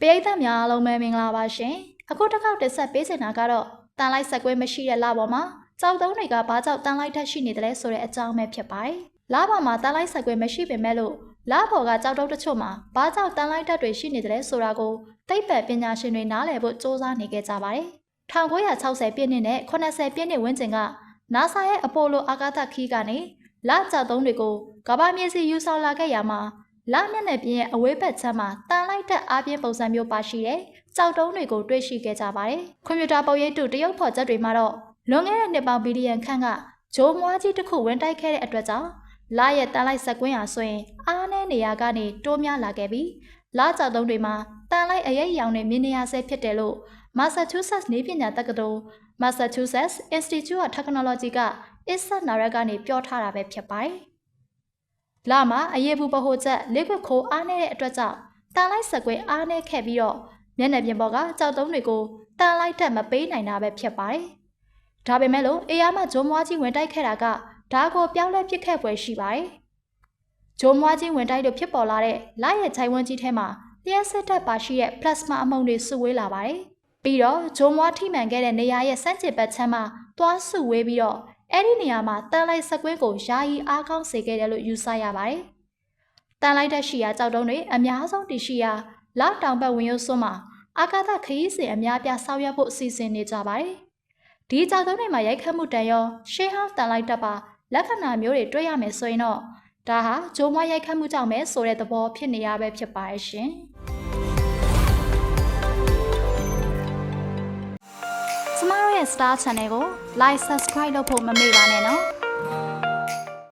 ပရိသတ်များအားလုံးပဲမင်္ဂလာပါရှင်အခုတစ်ခေါက်တက်ဆက်ပေးချင်တာကတော့တန်လိုက်ဆက်ကွဲမရှိတဲ့လပေါ်မှာကြောက်တုံးတွေကဘာကြောင့်တန်လိုက်ထက်ရှိနေတယ်လဲဆိုတဲ့အကြောင်းပဲဖြစ်ပါတယ်လပေါ်မှာတန်လိုက်ဆက်ကွဲမရှိပေမဲ့လို့လပေါ်ကကြောက်တုံးတချို့မှာဘာကြောင့်တန်လိုက်ထက်တွေရှိနေတယ်လဲဆိုတာကိုသိပ္ပံပညာရှင်တွေနားလည်ဖို့စ조사နေကြကြပါတယ်1960ပြည့်နှစ်နဲ့80ပြည့်နှစ်ဝန်းကျင်က NASA ရဲ့အပိုလိုအာကာသခီးကနေလကြောက်တုံးတွေကိုကမ္ဘာမြေစီယူဆောင်လာခဲ့ရမှာ လမျက်နှာပြင်ရဲ့အဝေးဘက်ခြမ်းမှာတန်လိုက်တဲ့အားပြင်းပုံစံမျိုးပါရှိတဲ့ကြောက်တုံးတွေကိုတွေ့ရှိခဲ့ကြပါတယ်။ကွန်ပျူတာပုံရိပ်တုတရုတ်ဖော်ချက်တွေမှာတော့လွန်ခဲ့တဲ့နှစ်ပေါင်းဘီလီယံခန့်ကဂျိုးမွားကြီးတစ်ခုဝင်တိုက်ခဲ့တဲ့အတွက်ကြောင့်လရဲ့တန်လိုက်ဆက်ကွင်းဟာဆိုရင်အားနည်းနေရာကနေတိုးများလာခဲ့ပြီးလကြောက်တုံးတွေမှာတန်လိုက်အရေးရောင်တွေမြင်နေရဆဲဖြစ်တယ်လို့ Massachusetts နေပညာတက္ကသိုလ် Massachusetts Institute of Technology က Issa Narak ကနေပြောထားတာပဲဖြစ်ပါတယ်။ လာမှာအရေးဘူးပဟိုချက်လိကွက်ခိုးအားနေတဲ့အတွက်ကြောင့်တန်လိုက်ဆက်ကွဲအားနေခဲ့ပြီးတော့မျက်နှာပြင်ပေါ်ကကြောက်တုံးတွေကိုတန်လိုက်တက်မပေးနိုင်တာပဲဖြစ်ပါတယ်။ဒါပေမဲ့လို့အေးရမဂျုံမွားကြီးဝင်တိုက်ခဲ့တာကဒါကိုပြောင်းလဲပစ်ခဲ့ပွဲရှိပါတယ်။ဂျုံမွားကြီးဝင်တိုက်လို့ဖြစ်ပေါ်လာတဲ့လာရဲ့ခြိုင်ဝန်းကြီးထဲမှာလျှက်စစ်တပ်ပါရှိတဲ့ plasma အမှုန်တွေစုဝေးလာပါတယ်။ပြီးတော့ဂျုံမွားထိမှန်ခဲ့တဲ့နေရာရဲ့စန့်ကျင်ဘက်ခြမ်းမှာသွားစုဝေးပြီးတော့ အဲ့ဒီနေရာမှာတန်လိုက်စကွင်းကိုယာယီအားကောင်းစေခဲ့တယ်လို့ယူဆရပါတယ်။တန်လိုက်တဲ့ရှီယာကြောက်တုံးတွေအများဆုံးတည်ရှိရာလောက်တောင်ဘက်ဝင်ရုပ်စွန်းမှာအာကာသခရီးစဉ်အများပြဆောင်ရွက်ဖို့အစီအစဉ်နေကြပါတယ်။ဒီကြောက်တုံးတွေမှာရိုက်ခတ်မှုတန်ရောရှေးဟောင်းတန်လိုက်တက်ပါလက္ခဏာမျိုးတွေတွေ့ရမယ်ဆိုရင်တော့ဒါဟာဂျိုးမွားရိုက်ခတ်မှုကြောင့်ပဲဆိုတဲ့သဘောဖြစ်နေရပဲဖြစ်ပါရဲ့ရှင်။ ရဲ့ Star Channel ကို Like Subscribe လုပ်ဖို့မမေ့ပါနဲ့နော်။